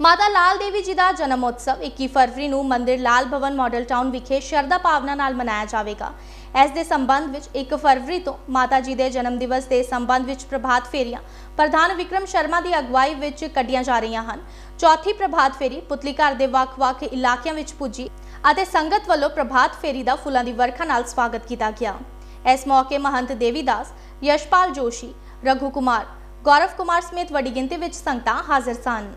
ਮਾਤਾ ਲਾਲ ਦੇਵੀ ਜੀ ਦਾ ਜਨਮ ਉਤਸਵ 21 ਫਰਵਰੀ ਨੂੰ ਮੰਦਿਰ ਲਾਲ ਭਵਨ ਮਾਡਲ ਟਾਊਨ ਵਿਖੇ ਸ਼ਰਧਾ ਭਾਵਨਾ ਨਾਲ ਮਨਾਇਆ ਜਾਵੇਗਾ। ਇਸ ਦੇ ਸੰਬੰਧ ਵਿੱਚ 1 ਫਰਵਰੀ ਤੋਂ ਮਾਤਾ ਜੀ ਦੇ ਜਨਮ ਦਿਵਸ ਦੇ ਸੰਬੰਧ ਵਿੱਚ ਪ੍ਰਭਾਤ ਫੇਰੀਆਂ, ਪ੍ਰਧਾਨ ਵਿਕਰਮ ਸ਼ਰਮਾ ਦੀ ਅਗਵਾਈ ਵਿੱਚ ਕੱਢੀਆਂ ਜਾ ਰਹੀਆਂ ਹਨ। ਚੌਥੀ ਪ੍ਰਭਾਤ ਫੇਰੀ ਪੁਤਲੀ ਘਰ ਦੇ ਵੱਖ-ਵੱਖ ਇਲਾਕਿਆਂ ਵਿੱਚ ਪੁੱਜੀ ਅਤੇ ਸੰਗਤ ਵੱਲੋਂ ਪ੍ਰਭਾਤ ਫੇਰੀ ਦਾ ਫੁੱਲਾਂ ਦੀ ਵਰਖਾ ਨਾਲ ਸਵਾਗਤ ਕੀਤਾ ਗਿਆ। ਇਸ ਮੌਕੇ ਮਹੰਤ ਦੇਵੀਦਾਸ, ਯਸ਼ਪਾਲ ਜੋਸ਼ੀ, ਰਘੂ ਕੁਮਾਰ, ਗੌਰਵ ਕੁਮਾਰ ਸਮੇਤ ਵੱਡੀ ਗਿਣਤੀ ਵਿੱਚ ਸੰਗਤਾਂ ਹਾਜ਼ਰ ਸਨ।